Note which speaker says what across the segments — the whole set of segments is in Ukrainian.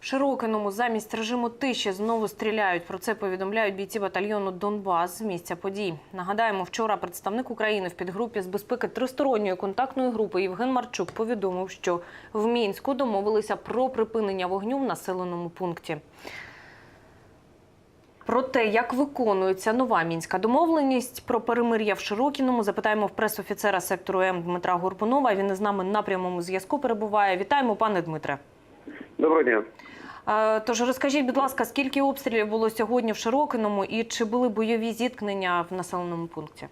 Speaker 1: Широкиному замість режиму тиші знову стріляють. Про це повідомляють бійці батальйону Донбас з місця подій. Нагадаємо, вчора представник України в підгрупі з безпеки тристоронньої контактної групи Євген Марчук повідомив, що в Мінську домовилися про припинення вогню в населеному пункті. Про те, як виконується нова мінська домовленість про перемир'я в Широкіному, запитаємо в прес-офіцера сектору М Дмитра Горбунова. Він із нами на прямому зв'язку перебуває. Вітаємо, пане Дмитре.
Speaker 2: Доброго дня.
Speaker 1: Тож розкажіть, будь ласка, скільки обстрілів було сьогодні в Широкиному і чи були бойові зіткнення в населеному пункті?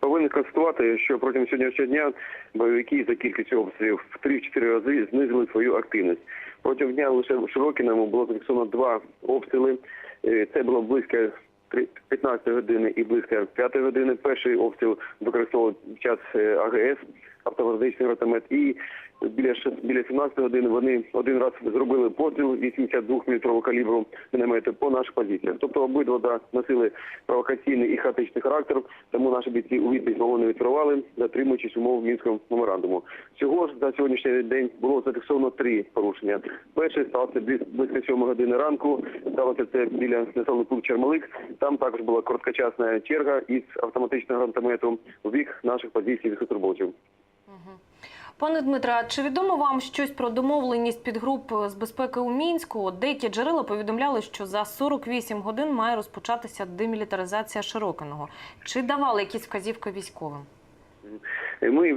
Speaker 2: Повинен констатувати, що протягом сьогоднішнього дня бойовики за кількістю обстрілів в 3-4 рази знизили свою активність. Протягом дня лише в Широкіному було зафіксовано два обстріли. Е, Це було близько 15 години і близько 5 години. Перший обстріл використовував час е, АГС, автоматичний ротомет. І біля шес- біля 17 години вони один раз зробили постріл 82 мм калібру міномету по наших позиціях. Тобто обидва носили провокаційний і хаотичний характер, тому наші бійці у відповідь вогонь відкривали, затримуючись умов мінського меморандуму. Всього ж за сьогоднішній день було зафіксовано три порушення. Перший близь- близько 7 години ранку. Сталося це біля населеного пункту Чермалик. Там також була короткочасна черга із автоматичного гранатомету у бік наших позицій високотурбовців.
Speaker 1: Пане Дмитре, чи відомо вам щось про домовленість підгруп з безпеки у Мінську? Деякі джерела повідомляли, що за 48 годин має розпочатися демілітаризація Широкиного. Чи давали якісь вказівки військовим?
Speaker 2: Ми,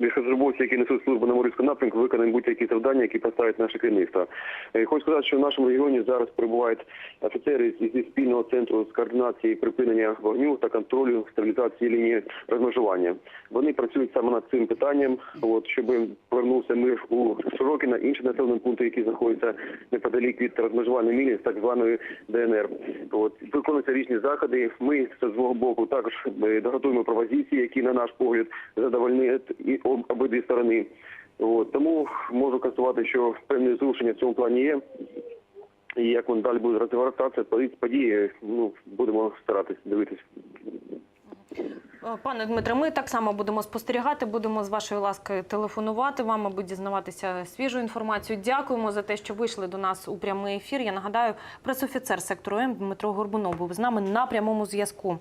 Speaker 2: військовослужбовці, які несуть службу на Морському напрямку, виконаємо будь-які завдання, які поставить наше керівництво. Е, Хочу сказати, що в нашому регіоні зараз перебувають офіцери зі спільного центру з координації припинення вогню та контролю стабілізації лінії розмежування. Вони працюють саме над цим питанням, от щоб повернувся мир у Широкіна, інші населені пункти, які знаходяться неподалік від розмежування лінії, з так званої ДНР. От виконуються різні заходи. Ми з свого боку також е, доготуємо пропозиції, які на наш погляд задовольнять і об- обидві сторони. От, тому можу констатувати, що певні зрушення в цьому плані є. І як вони далі будуть розвиватися, події- події, ну будемо старатися дивитися.
Speaker 1: Е, Пане Дмитре, ми так само будемо спостерігати, будемо з вашої ласки телефонувати вам, аби дізнаватися свіжу інформацію. Дякуємо за те, що вийшли до нас у прямий ефір. Я нагадаю, пресофіцер сектору М Дмитро Горбунов був з нами на прямому зв'язку.